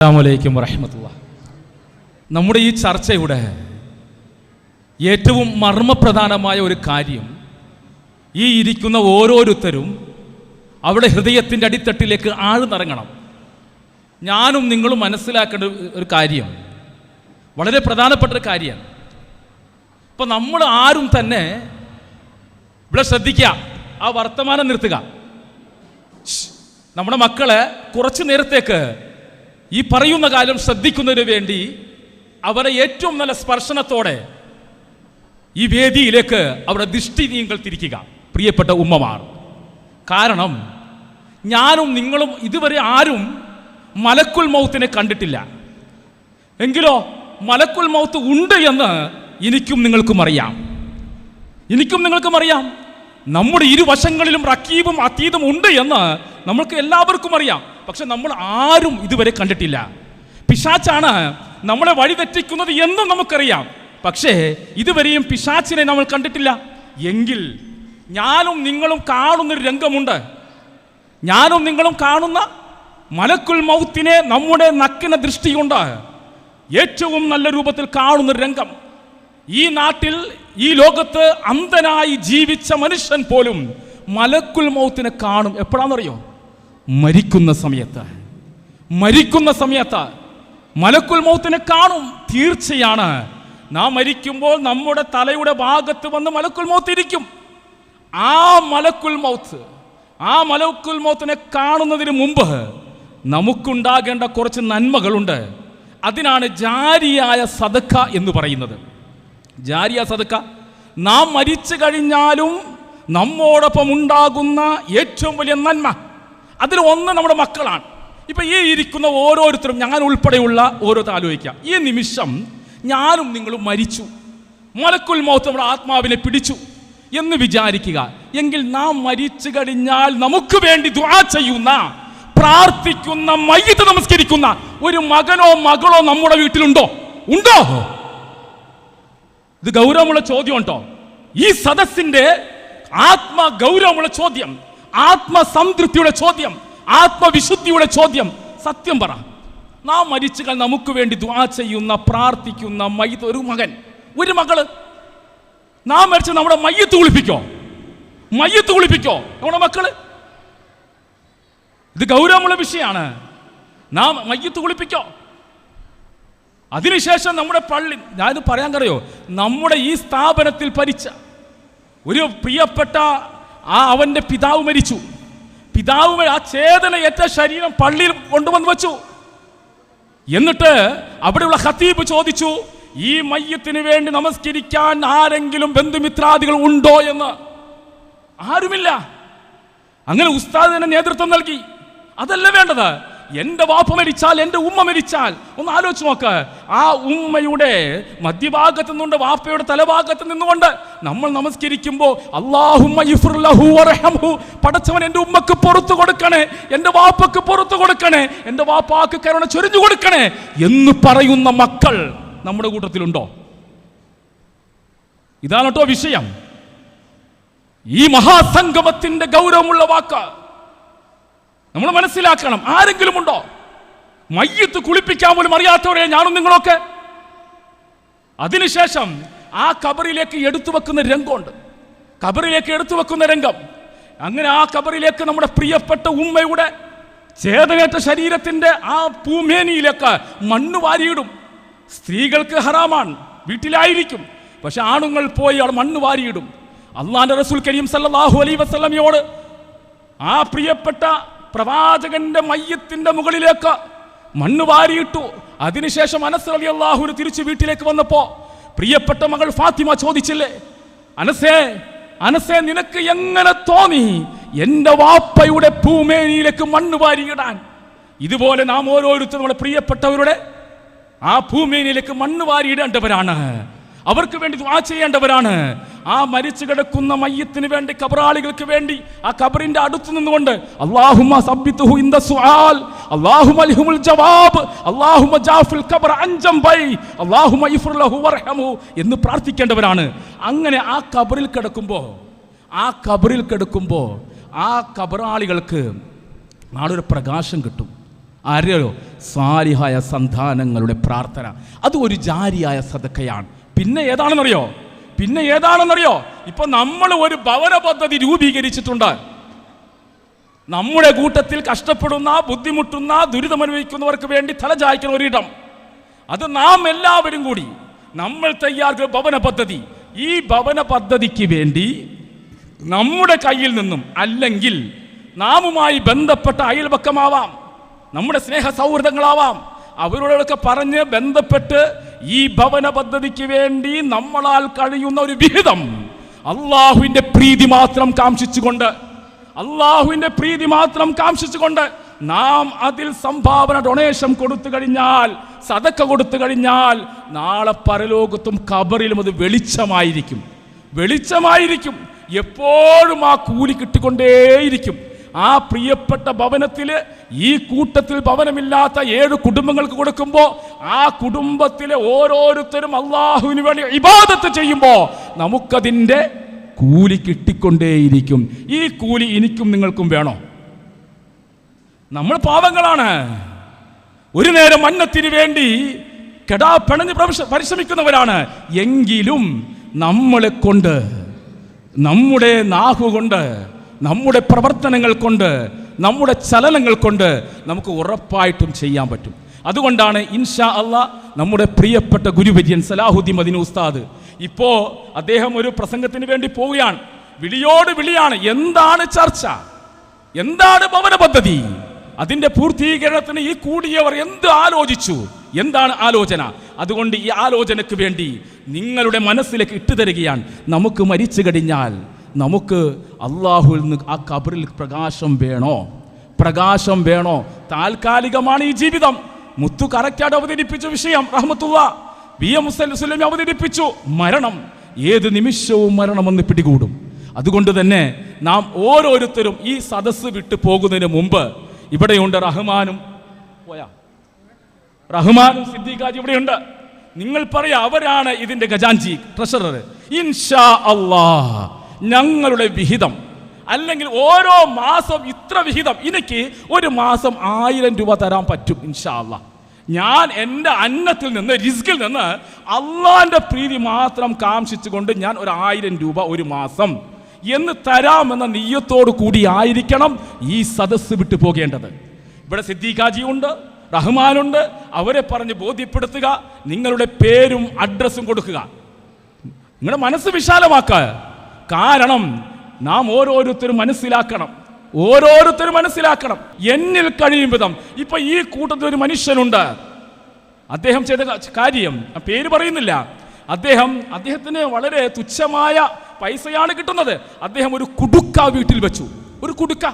അസ്സാമലൈക്കും വറഹമത്തുള്ള നമ്മുടെ ഈ ചർച്ചയുടെ ഏറ്റവും മർമ്മപ്രധാനമായ ഒരു കാര്യം ഈ ഇരിക്കുന്ന ഓരോരുത്തരും അവിടെ ഹൃദയത്തിന്റെ അടിത്തട്ടിലേക്ക് ആഴ്ന്നിറങ്ങണം. ഞാനും നിങ്ങളും മനസ്സിലാക്കേണ്ട ഒരു കാര്യം വളരെ പ്രധാനപ്പെട്ട ഒരു കാര്യമാണ് ഇപ്പം നമ്മൾ ആരും തന്നെ ഇവിടെ ശ്രദ്ധിക്കുക ആ വർത്തമാനം നിർത്തുക. നമ്മുടെ മക്കളെ കുറച്ചു നേരത്തേക്ക് ഈ പറയുന്ന കാര്യം ശ്രദ്ധിക്കുന്നതിന് വേണ്ടി അവരെ ഏറ്റവും നല്ല സ്പർശനത്തോടെ ഈ വേദിയിലേക്ക് അവരുടെ ദൃഷ്ടി നിങ്ങൾ തിരിക്കുക പ്രിയപ്പെട്ട ഉമ്മമാർ. കാരണം ഞാനും നിങ്ങളും ഇതുവരെ ആരും മലക്കുൽ മൗത്തിനെ കണ്ടിട്ടില്ല. എങ്കിലോ മലക്കുൽ മൗത്ത് ഉണ്ട് എന്ന് എനിക്കും നിങ്ങൾക്കും അറിയാം. എനിക്കും നിങ്ങൾക്കും അറിയാം. നമ്മുടെ ഇരുവശങ്ങളിലും റക്കീബും അതീതും ഉണ്ട് എന്ന് നമ്മൾക്ക് എല്ലാവർക്കും അറിയാം. പക്ഷെ നമ്മൾ ആരും ഇതുവരെ കണ്ടിട്ടില്ല. പിശാച്ചാണ് നമ്മളെ വഴിതെറ്റിക്കുന്നത് എന്നും നമുക്കറിയാം. പക്ഷേ ഇതുവരെയും പിശാച്ചിനെ നമ്മൾ കണ്ടിട്ടില്ല. എങ്കിൽ ഞാനും നിങ്ങളും കാണുന്നൊരു രംഗമുണ്ട്. ഞാനും നിങ്ങളും കാണുന്ന മലക്കുൽ മൗത്തിനെ നമ്മുടെ നക്കിന ദൃഷ്ടിയുണ്ട്. ഏറ്റവും നല്ല രൂപത്തിൽ കാണുന്ന രംഗം. ഈ നാട്ടിൽ ഈ ലോകത്ത് അന്ധനായി ജീവിച്ച മനുഷ്യൻ പോലും മലക്കുൽ മൗത്തിനെ കാണും. എപ്പോഴാണെന്നറിയോ? മരിക്കുന്ന സമയത്ത്. മരിക്കുന്ന സമയത്ത് മലക്കുൽ മൗത്തിനെ കാണും. തീർച്ചയാണ്. നാം മരിക്കുമ്പോൾ നമ്മുടെ തലയുടെ ഭാഗത്ത് വന്ന് മലക്കുൽ മൗത്ത് ഇരിക്കും. ആ മലക്കുൽ മൗത്ത് ആ മലക്കുൽ മൗത്തിനെ കാണുന്നതിന് മുമ്പ് നമുക്കുണ്ടാകേണ്ട കുറച്ച് നന്മകളുണ്ട്. അതിനാണ് ജാരിയായ സദക്ക എന്ന് പറയുന്നത്. ജാരിയ സദക്ക നാം മരിച്ചു കഴിഞ്ഞാലും നമ്മോടൊപ്പം ഉണ്ടാകുന്ന ഏറ്റവും വലിയ നന്മ. അതിൽ ഒന്ന് നമ്മുടെ മക്കളാണ്. ഇപ്പൊ ഈ ഇരിക്കുന്ന ഓരോരുത്തരും ഞാൻ ഉൾപ്പെടെയുള്ള ഓരോ ആലോചിക്കാം ഈ നിമിഷം ഞാനും നിങ്ങളും മരിച്ചു. മലക്കുൽ മൗത്ത് നമ്മുടെ ആത്മാവിനെ പിടിച്ചു എന്ന് വിചാരിക്കുക. എങ്കിൽ നാം മരിച്ചു കഴിഞ്ഞാൽ നമുക്ക് വേണ്ടി ദുആ ചെയ്യുന്ന പ്രാർത്ഥിക്കുന്ന മയ്യത്ത് നമസ്കരിക്കുന്ന ഒരു മകനോ മകളോ നമ്മുടെ വീട്ടിലുണ്ടോ? ഉണ്ടോ? ഇത് ഗൗരവമുള്ള ചോദ്യം ഉണ്ടോ ഈ സദസ്സിന്റെ ആത്മ ഗൗരവമുള്ള ചോദ്യം. ആത്മസംതൃപ്തിയുടെ ചോദ്യം ആത്മവിശുദ്ധിയുടെ ചോദ്യം. സത്യം പറ. നാം മരിച്ചുകൾ നമുക്ക് വേണ്ടി ദ്വാ ചെയ്യുന്ന പ്രാർത്ഥിക്കുന്ന മയ്യത്ത് ഒരു മകൻ ഒരു മകൾ. നാം മരിച്ച് നമ്മുടെ മയ്യത്ത് കുളിപ്പിക്കോ? മയ്യത്ത് കുളിപ്പിക്കോ? നമ്മുടെ മക്കൾ. ഇത് ഗൗരവമുള്ള വിഷയമാണ്. നാം മയ്യത്ത് കുളിപ്പിക്കോ? അതിനുശേഷം നമ്മുടെ പള്ളി ഞാനിത് പറയാൻ കറിയോ? നമ്മുടെ ഈ സ്ഥാപനത്തിൽ ഭരിച്ച ഒരു പ്രിയപ്പെട്ട ആ അവന്റെ പിതാവ് മരിച്ചു. പിതാവ് ആ ചേതനയേറ്റ ശരീരം പള്ളിയിൽ കൊണ്ടുവന്ന് വെച്ചു. എന്നിട്ട് അവിടെയുള്ള ഖത്തീബ് ചോദിച്ചു ഈ മയ്യത്തിന് വേണ്ടി നമസ്കരിക്കാൻ ആരെങ്കിലും ബന്ധുമിത്രാദികൾ ഉണ്ടോ എന്ന്? ആരുമില്ല. അങ്ങനെ ഉസ്താദ് നേതൃത്വം നൽകി. അതല്ല വേണ്ടത്. എന്റെ വാപ്പ മരിച്ചാൽ എന്റെ ഉമ്മ മരിച്ചാൽ ഒന്ന് ആലോചിച്ച് നോക്ക്. ആ ഉമ്മയുടെ മധ്യഭാഗത്ത് നിന്നുകൊണ്ട് വാപ്പയുടെ തലഭാഗത്ത് നിന്നുകൊണ്ട് നമ്മൾ നമസ്കരിക്കുമ്പോൾ അള്ളാഹു പടച്ചവൻ എന്റെ ഉമ്മക്ക് പുറത്തു കൊടുക്കണേ എന്റെ വാപ്പക്ക് പുറത്തു കൊടുക്കണേ എന്റെ വാപ്പാക്ക് കരുണ ചൊരിഞ്ഞു കൊടുക്കണേ എന്ന് പറയുന്ന മക്കൾ നമ്മുടെ കൂട്ടത്തിലുണ്ടോ? ഇതാണ് കേട്ടോ വിഷയം. ഈ മഹാസംഗമത്തിന്റെ ഗൗരവമുള്ള വാക്ക്. നമ്മൾ മനസ്സിലാക്കണം ആരെങ്കിലും ഉണ്ടോ മയ്യത്ത് കുളിപ്പിക്കാൻ പോലും അറിയാത്തവരെ ഞാനും നിങ്ങളൊക്കെ. അതിനുശേഷം ആ കബറിലേക്ക് എടുത്തു വെക്കുന്ന രംഗമുണ്ട്. കബറിലേക്ക് എടുത്തു വെക്കുന്ന രംഗം. അങ്ങനെ ആ കബറിലേക്ക് നമ്മുടെ പ്രിയപ്പെട്ട ഉമ്മയുടെ ചേതനേറ്റ ശരീരത്തിന്റെ ആ പൂമേനിയിലേക്ക് മണ്ണ് വാരിയിടും. സ്ത്രീകൾക്ക് ഹറാമാണ് വീട്ടിലായിരിക്കും. പക്ഷെ ആണുങ്ങൾ പോയി അവിടെ മണ്ണ് വാരിയിടും. അള്ളാന്റെ റസൂൽ കരീം സല്ലാഹു അലൈ വസല്ലമയോട് ആ പ്രിയപ്പെട്ട പ്രവാചകന്റെ മയ്യത്തിന്റെ മുകളിലേക്ക് മണ്ണ് വാരിയിട്ടു. അതിനുശേഷം അനസ് അലി തിരിച്ചു വീട്ടിലേക്ക് വന്നപ്പോ പ്രിയപ്പെട്ട മകൾ ഫാത്തിമ ചോദിച്ചില്ലേ അനസേ അനസേ നിനക്ക് എങ്ങനെ തോന്നി എന്റെ വാപ്പയുടെ ഭൂമേനിയിലേക്ക് മണ്ണ് വാരിയിടാൻ? ഇതുപോലെ നാം ഓരോരുത്തരും നമ്മുടെ പ്രിയപ്പെട്ടവരുടെ ആ ഭൂമിയിലേക്ക് മണ്ണ് വാരിയിടേണ്ടവരാണ്. അവർക്ക് വേണ്ടി ദുആ ചെയ്യേണ്ടവരാണ്. ആ മരിച്ചു കിടക്കുന്ന മയ്യത്തിന് വേണ്ടി കബറാളികൾക്ക് വേണ്ടി ആ കബറിന്റെ അടുത്ത് നിന്നുകൊണ്ട് സബ്ബിത്തുഹു ദ സുആൽ ജവാബ് എന്ന് പ്രാർത്ഥിക്കേണ്ടവരാണ്. അങ്ങനെ ആ കബറിൽ കിടക്കുമ്പോൾ ആ കബറിൽ കിടക്കുമ്പോൾ ആ കബറാളികൾക്ക് നാളൊരു പ്രകാശം കിട്ടും. ആരെയോ? സാലിഹായ സന്താനങ്ങളുടെ പ്രാർത്ഥന. അത് ഒരു ജാരിയായ സദക്കയാണ്. പിന്നെ ഏതാണെന്നറിയോ? പിന്നെ ഏതാണെന്നറിയോ? ഇപ്പൊ നമ്മൾ ഒരു ഭവന പദ്ധതി രൂപീകരിച്ചിട്ടുണ്ട്. നമ്മുടെ കൂട്ടത്തിൽ കഷ്ടപ്പെടുന്ന ബുദ്ധിമുട്ടുന്ന ദുരിതമനുഭവിക്കുന്നവർക്ക് വേണ്ടി തലചായ്ക്കുന്ന ഒരിടം. അത് നാം എല്ലാവരും കൂടി നമ്മൾ തയ്യാറാക്കിയ ഭവന പദ്ധതി. ഈ ഭവന പദ്ധതിക്ക് വേണ്ടി നമ്മുടെ കയ്യിൽ നിന്നും അല്ലെങ്കിൽ നാമുമായി ബന്ധപ്പെട്ട അയൽപക്കമാവാം. നമ്മുടെ സ്നേഹ സൗഹൃദങ്ങളാവാം. അവരോടൊക്കെ പറഞ്ഞ് ബന്ധപ്പെട്ട് ഈ ഭവന പദ്ധതിക്ക് വേണ്ടി നമ്മളാൽ കഴിയുന്ന ഒരു വിഹിതം അള്ളാഹുവിന്റെ പ്രീതി മാത്രം കാംക്ഷിച്ചുകൊണ്ട് അള്ളാഹുവിന്റെ പ്രീതി മാത്രം കാംക്ഷിച്ചുകൊണ്ട് നാം അതിൽ സംഭാവന ഡൊണേഷൻ കൊടുത്തു കഴിഞ്ഞാൽ സതക്ക കൊടുത്തു കഴിഞ്ഞാൽ നാളെ പരലോകത്തും കബറിലും അത് വെളിച്ചമായിരിക്കും. വെളിച്ചമായിരിക്കും. എപ്പോഴും ആ കൂലി കിട്ടിക്കൊണ്ടേയിരിക്കും. ആ പ്രിയപ്പെട്ട ഭവനത്തിൽ ഈ കൂട്ടത്തിൽ ഭവനമില്ലാത്ത ഏഴ് കുടുംബങ്ങൾക്ക് കൊടുക്കുമ്പോൾ ആ കുടുംബത്തിലെ ഓരോരുത്തരും അള്ളാഹുവിന് വേണ്ടി ഇബാദത്ത് ചെയ്യുമ്പോൾ നമുക്കതിന്റെ കൂലി കിട്ടിക്കൊണ്ടേയിരിക്കും. ഈ കൂലി എനിക്കും നിങ്ങൾക്കും വേണോ? നമ്മൾ പാവങ്ങളാണ്. ഒരു നേരം അന്നത്തിന് വേണ്ടി കെടാ പിണഞ്ഞ് പരിശ്രമിക്കുന്നവരാണ്. എങ്കിലും നമ്മളെ കൊണ്ട് നമ്മുടെ നാഹു കൊണ്ട് നമ്മുടെ പ്രവർത്തനങ്ങൾ കൊണ്ട് നമ്മുടെ ചലനങ്ങൾ കൊണ്ട് നമുക്ക് ഉറപ്പായിട്ടും ചെയ്യാൻ പറ്റും. അതുകൊണ്ടാണ് ഇൻഷാ അള്ളാ നമ്മുടെ പ്രിയപ്പെട്ട ഗുരുവര്യൻ സലാഹുദ്ദീൻ മദിന ഉസ്താദ് ഇപ്പോ അദ്ദേഹം ഒരു പ്രസംഗത്തിന് വേണ്ടി പോവുകയാണ്. വിളിയോട് വിളിയാണ്. എന്താണ് ചർച്ച? എന്താണ് ഭവന പദ്ധതി? അതിന്റെ പൂർത്തീകരണത്തിന് ഈ കൂടിയവർ എന്ത് ആലോചിച്ചു? എന്താണ് ആലോചന? അതുകൊണ്ട് ഈ ആലോചനയ്ക്ക് വേണ്ടി നിങ്ങളുടെ മനസ്സിലേക്ക് ഇട്ടുതരികയാണ്. നമുക്ക് മരിച്ചു കഴിഞ്ഞാൽ നമുക്ക് അള്ളാഹുവിൽ നിന്ന് ആ കബറിൽ പ്രകാശം വേണോ? പ്രകാശം വേണോ? താൽക്കാലികമാണ് ഈ ജീവിതം. മുത്തു കറക്റ്റായിട്ട് അവതരിപ്പിച്ച വിഷയം റഹ്മത്തുള്ള. ബി. എം. മുസ്ലിം അവതരിപ്പിച്ചു മരണം. ഏത് നിമിഷവും മരണമെന്ന് പിടികൂടും. അതുകൊണ്ട് തന്നെ നാം ഓരോരുത്തരും ഈ സദസ്സ് വിട്ടു പോകുന്നതിന് മുമ്പ് ഇവിടെയുണ്ട് റഹ്മാനും. പോയാ. റഹ്മാനും സിദ്ദീഖാജി ഇവിടെയുണ്ട്. നിങ്ങൾ പറയാ അവരാണ് ഇതിന്റെ ഖജാൻജി ട്രഷറർ ഇൻഷാ അള്ളാ ഞങ്ങളുടെ വിഹിതം. അല്ലെങ്കിൽ ഓരോ മാസം ഇത്ര വിഹിതം. എനിക്ക് ഒരു മാസം ആയിരം രൂപ തരാൻ പറ്റും ഇൻഷാല്ല ഞാൻ എന്റെ അന്നത്തിൽ നിന്ന് റിസ്കിൽ നിന്ന് അള്ളാന്റെ പ്രീതി മാത്രം കാംക്ഷിച്ചുകൊണ്ട് ഞാൻ ഒരു ആയിരം രൂപ ഒരു മാസം എന്ന് തരാമെന്ന നീയത്തോടു കൂടി ആയിരിക്കണം ഈ സദസ്സ് വിട്ടു പോകേണ്ടത്. ഇവിടെ സിദ്ദീഖാജിയുണ്ട് റഹ്മാനുണ്ട് അവരെ പറഞ്ഞ് ബോധ്യപ്പെടുത്തുക നിങ്ങളുടെ പേരും അഡ്രസ്സും കൊടുക്കുക. നിങ്ങളുടെ മനസ്സ് വിശാലമാക്കുക. കാരണം നാം ഓരോരുത്തരും മനസ്സിലാക്കണം. ഓരോരുത്തരും മനസ്സിലാക്കണം. എന്നിൽ കഴിയും വിധം. ഇപ്പൊ ഈ കൂട്ടത്തിൽ ഒരു മനുഷ്യനുണ്ട്. അദ്ദേഹം ചെയ്ത കാര്യം പേര് പറയുന്നില്ല. അദ്ദേഹം അദ്ദേഹത്തിന് വളരെ തുച്ഛമായ പൈസയാണ് കിട്ടുന്നത്. അദ്ദേഹം ഒരു കുടുക്ക വീട്ടിൽ വെച്ചു. ഒരു കുടുക്ക.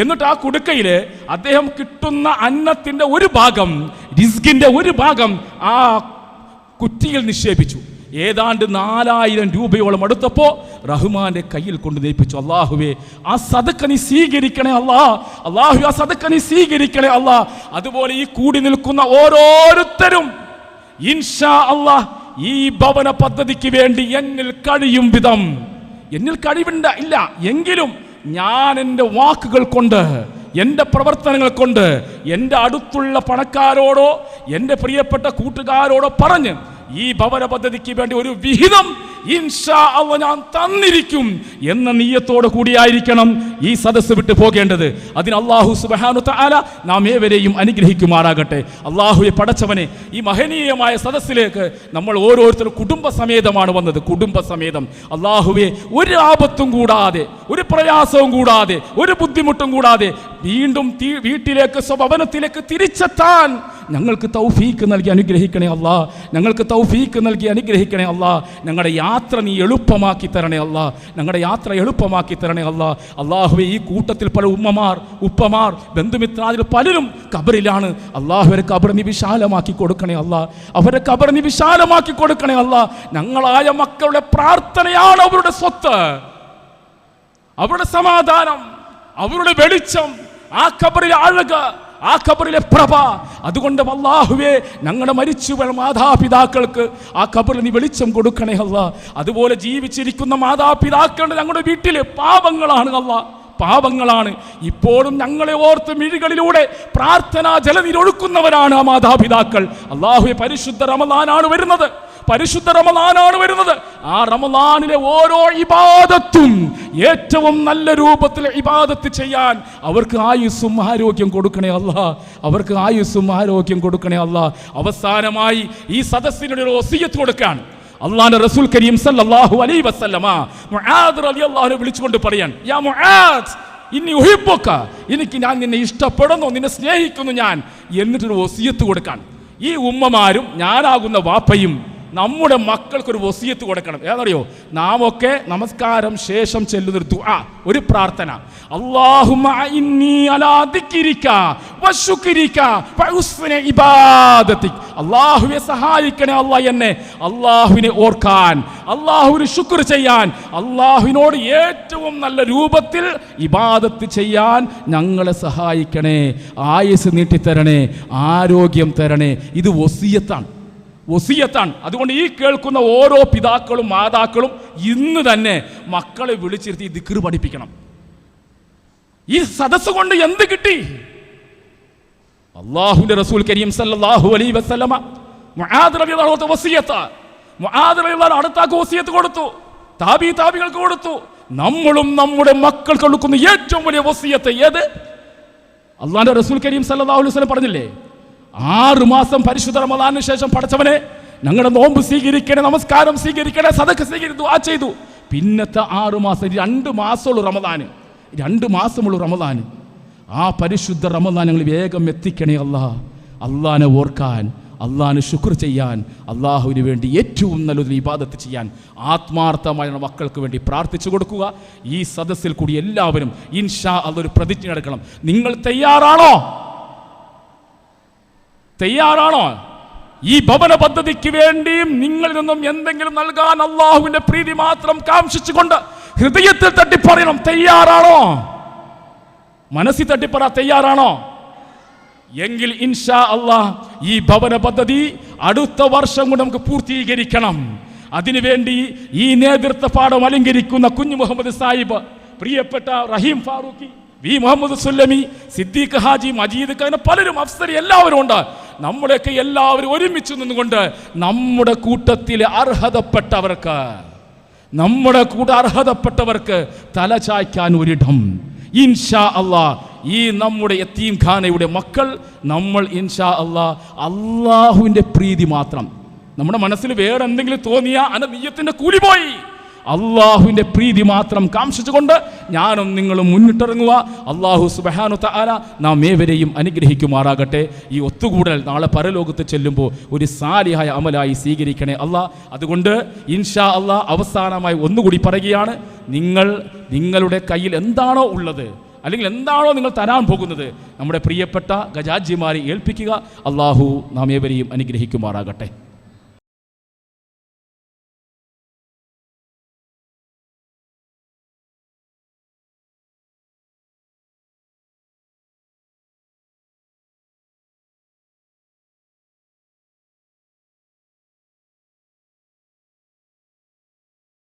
എന്നിട്ട് ആ കുടുക്കയിൽ അദ്ദേഹം കിട്ടുന്ന അന്നത്തിന്റെ ഒരു ഭാഗം റിസ്കിന്റെ ഒരു ഭാഗം ആ കുറ്റിയിൽ നിക്ഷേപിച്ചു. ഏതാണ്ട് നാലായിരം രൂപയോളം അടുത്തപ്പോ റഹ്മാന്റെ കയ്യിൽ കൊണ്ട് നേപ്പിച്ചു അള്ളാഹുവേ ആ സദക്ക നീ സ്വീകരിക്കണേ അല്ലാ അള്ളാഹു ആ സദക്ക നീ സ്വീകരിക്കണേ അല്ലാ അതുപോലെ ഈ കൂടി നിൽക്കുന്ന ഓരോരുത്തരും ഇൻഷാ അല്ലാ ഈ ഭവന പദ്ധതിക്ക് വേണ്ടി എന്നിൽ കഴിയും വിധം. എന്നിൽ കഴിവുണ്ട ഇല്ല എങ്കിലും ഞാൻ എന്റെ വാക്കുകൾ കൊണ്ട് എന്റെ പ്രവർത്തനങ്ങൾ കൊണ്ട് എന്റെ അടുത്തുള്ള പണക്കാരോടോ എന്റെ പ്രിയപ്പെട്ട കൂട്ടുകാരോടോ പറഞ്ഞ് ഈ ഭവന പദ്ധതിക്ക് വേണ്ടി ഒരു വിഹിതം ഇൻഷാ അവ ഞാൻ തന്നിരിക്കും എന്ന നീയത്തോടു കൂടിയായിരിക്കണം ഈ സദസ്സ് വിട്ടു പോകേണ്ടത്. അതിന് അള്ളാഹു സുബഹാനു താല നാം ഏവരെയും അനുഗ്രഹിക്കുമാറാകട്ടെ. അള്ളാഹുയെ പടച്ചവനെ ഈ മഹനീയമായ സദസ്സിലേക്ക് നമ്മൾ ഓരോരുത്തരും കുടുംബസമേതമാണ് വന്നത്. കുടുംബസമേതം. അള്ളാഹുവെ ഒരു ആപത്തും കൂടാതെ ഒരു പ്രയാസവും കൂടാതെ ഒരു ബുദ്ധിമുട്ടും കൂടാതെ വീണ്ടും വീട്ടിലേക്ക് സ്വഭവനത്തിലേക്ക് തിരിച്ചെത്താൻ ഞങ്ങൾക്ക് തൗഫീക്ക് നൽകി അനുഗ്രഹിക്കണേ അല്ല. ഞങ്ങൾക്ക് തൗഫീക്ക് നൽകി അനുഗ്രഹിക്കണേ അല്ല. ഞങ്ങളുടെ യാത്ര നീ എളുപ്പമാക്കി തരണേ അല്ല. ഞങ്ങളുടെ യാത്ര എളുപ്പമാക്കി തരണേ അല്ല. അള്ളാഹുവെ ഈ കൂട്ടത്തിൽ പല ഉമ്മമാർ ഉപ്പമാർ ബന്ധുമിത്രാതിൽ പലരും കബറിലാണ് അള്ളാഹുവരെ കബർ വിശാലമാക്കി കൊടുക്കണേ അല്ല. അവരെ കബർ വിശാലമാക്കി കൊടുക്കണേ അല്ല. ഞങ്ങളായ മക്കളുടെ പ്രാർത്ഥനയാണ് അവരുടെ സ്വത്ത്. അവരുടെ സമാധാനം അവരുടെ വെളിച്ചം ആ കബറിലെ അഴക് ആ കബറിലെ പ്രഭ. അതുകൊണ്ട് അല്ലാഹുവേ ഞങ്ങളെ മരിച്ചു മാതാപിതാക്കൾക്ക് ആ ഖബറിൽ നീ വെളിച്ചം കൊടുക്കണേ അല്ല. അതുപോലെ ജീവിച്ചിരിക്കുന്ന മാതാപിതാക്കളുടെ ഞങ്ങളുടെ വീട്ടിലെ പാപങ്ങളാണ് അല്ല. പാപങ്ങളാണ്. ഇപ്പോഴും ഞങ്ങളെ ഓർത്ത് മിഴികളിലൂടെ പ്രാർത്ഥനാ ജലനിരൊഴുക്കുന്നവരാണ് ആ മാതാപിതാക്കൾ. അള്ളാഹുവെ പരിശുദ്ധ റമദാനാണ് വരുന്നത്. പരിശുദ്ധ റമദാനാണ് വരുന്നത്. ആ റമദാനിലെ ഓരോ ഇബാദത്തും ഏറ്റവും നല്ല രൂപത്തിൽ ഇബാദത്ത് ചെയ്യാൻ അവർക്ക് ആയുസ്സും ആരോഗ്യം കൊടുക്കണേ അല്ല. അവർക്ക് ആയുസ്സും ആരോഗ്യം കൊടുക്കണേ അല്ല. അവസാനമായി ഈ സദസ്സിനൊരു ഒസിയത്ത് കൊടുക്കാൻ അള്ളാന്റെ റസൂൽ കരീം സല്ലല്ലാഹു അലൈഹി വസല്ലമ മുആദ് റളിയല്ലാഹു വിളിച്ചുകൊണ്ട് പറയാൻ യാ മുആദ് ഇനി ഉഹിബ്ബുക എനിക്ക് ഞാൻ നിന്നെ ഇഷ്ടപ്പെടുന്നു നിന്നെ സ്നേഹിക്കുന്നു ഞാൻ എന്നിട്ടൊരു ഒസിയത്ത് കൊടുക്കാൻ ഈ ഉമ്മമാരും ഞാനാകുന്ന വാപ്പയും നമ്മുടെ മക്കൾക്ക് ഒരു വസിയത്ത് കൊടുക്കണം. ഏതറിയോ നാം ഒക്കെ നമസ്കാരം ശേഷം ചെല്ലുന്ന ഒരു ദുആ ഒരു പ്രാർത്ഥന. അല്ലാഹുമ്മ ഇന്നി അലാ ഇബാദതി സഹായിക്കണേ അള്ളാഹ് എന്നെ. അല്ലാഹുവിനെ ഓർക്കാൻ അല്ലാഹുവിന് ശുക്ർ ചെയ്യാൻ അല്ലാഹുവിനോട് ഏറ്റവും നല്ല രൂപത്തിൽ ഇബാദത്ത് ചെയ്യാൻ ഞങ്ങളെ സഹായിക്കണേ. ആയുസ് നീട്ടിത്തരണേ ആരോഗ്യം തരണേ. ഇത് വസിയത്താണ്. വസിയത്താണ് അതുകൊണ്ട് ഈ കേൾക്കുന്ന ഓരോ പിതാക്കളും മാതാക്കളും ഇന്ന് തന്നെ മക്കളെ വിളിച്ചിരുത്തി ദിക്കർ പഠിപ്പിക്കണം. ഈ സദസ് കൊണ്ട് എന്ത് കിട്ടി? അള്ളാഹുവിന്റെ റസൂൽ കരീം സല്ലാഹു അലൈ റളിയല്ലാഹു അടുത്താക്ക് വസിയത്ത് കൊടുത്തു താബി താബികൾക്ക് കൊടുത്തു. നമ്മളും നമ്മുടെ മക്കൾ കൊടുക്കുന്ന ഏറ്റവും വലിയ വസിയത്ത് ഏത്? അള്ളാഹുന്റെ റസൂൽ കരീം സല്ലാഹു അലൈഹി പറഞ്ഞില്ലേ? ആറ് മാസം പരിശുദ്ധ റമദാനു ശേഷം പഠിച്ചവനെ ഞങ്ങളുടെ നോമ്പ് സ്വീകരിക്കണേ നമസ്കാരം സ്വീകരിക്കണേ സദക്ക് സ്വീകരിച്ചു ആ ചെയ്തു. പിന്നത്തെ ആറ് മാസം രണ്ട് മാസമുള്ളൂ റമദാന്. രണ്ട് മാസമുള്ളൂ റമദാന്. ആ പരിശുദ്ധ റമദാൻ ഞങ്ങൾ വേഗം എത്തിക്കണേ അല്ലാ അള്ളാനെ ഓർക്കാൻ അള്ളഹാന് ശുക്ർ ചെയ്യാൻ അള്ളാഹുവിന് വേണ്ടി ഏറ്റവും നല്ലൊരു ഇബാദത്ത് ചെയ്യാൻ ആത്മാർത്ഥമായ മക്കൾക്ക് വേണ്ടി പ്രാർത്ഥിച്ചു കൊടുക്കുക. ഈ സദസ്സിൽ കൂടി എല്ലാവരും ഇൻഷാ അതൊരു പ്രതിജ്ഞ എടുക്കണം നിങ്ങൾ തയ്യാറാണോ? തയ്യാറാണോ? ഈ ഭവന പദ്ധതിക്ക് വേണ്ടിയും നിങ്ങളിൽ നിന്നും എന്തെങ്കിലും നൽകാൻ അള്ളാഹുവിന്റെ പ്രീതി മാത്രം കാംക്ഷിച്ചുകൊണ്ട് ഹൃദയത്തിൽ തട്ടിപ്പറയണം തയ്യാറാണോ? മനസ്സിൽ തട്ടിപ്പറ തയ്യാറാണോ? എങ്കിൽ ഇൻഷാ അള്ളാഹ് ഈ ഭവന പദ്ധതി അടുത്ത വർഷം കൊണ്ട് നമുക്ക് പൂർത്തീകരിക്കണം. അതിനുവേണ്ടി ഈ നേതൃത്വ പാഠം അലങ്കരിക്കുന്ന കുഞ്ഞു മുഹമ്മദ് സാഹിബ് പ്രിയപ്പെട്ട റഹീം ഫാറൂഖി വി മുഹമ്മദ് സുല്ലമി സിദ്ദീഖ് ഹാജി മജീദ് അങ്ങനെ പലരും അഫ്സരി എല്ലാവരും ഉണ്ട്. നമ്മുടെയൊക്കെ എല്ലാവരും ഒരുമിച്ച് നിന്നുകൊണ്ട് നമ്മുടെ കൂട്ടത്തിൽ അർഹതപ്പെട്ടവർക്ക് നമ്മുടെ കൂടെ അർഹതപ്പെട്ടവർക്ക് തലചായ്ക്കാൻ ഒരിടം. ഇൻഷാ അള്ളാ ഈ നമ്മുടെ എത്തീം ഖാനയുടെ മക്കൾ നമ്മൾ ഇൻഷാ അള്ളാ അള്ളാഹുവിന്റെ പ്രീതി മാത്രം. നമ്മുടെ മനസ്സിൽ വേറെ എന്തെങ്കിലും തോന്നിയ അനനീയത്തിന്റെ കൂലി പോയി അള്ളാഹുവിന്റെ പ്രീതി മാത്രം കാംക്ഷിച്ചുകൊണ്ട് ഞാനും നിങ്ങളും മുന്നിട്ടിറങ്ങുക. അള്ളാഹു സുബഹാനു താല നാം ഏവരെയും അനുഗ്രഹിക്കുമാറാകട്ടെ. ഈ ഒത്തുകൂടൽ നാളെ പരലോകത്ത് ചെല്ലുമ്പോൾ ഒരു സാലിഹായ അമലായി സ്വീകരിക്കണേ അല്ല. അതുകൊണ്ട് ഇൻഷാ അള്ളാ അവസാനമായി ഒന്നുകൂടി പറയുകയാണ്. നിങ്ങൾ നിങ്ങളുടെ കയ്യിൽ എന്താണോ ഉള്ളത് അല്ലെങ്കിൽ എന്താണോ നിങ്ങൾ തരാൻ പോകുന്നത് നമ്മുടെ പ്രിയപ്പെട്ട ഗജാജിമാരെ ഏൽപ്പിക്കുക. അള്ളാഹു നാം ഏവരെയും അനുഗ്രഹിക്കുമാറാകട്ടെ.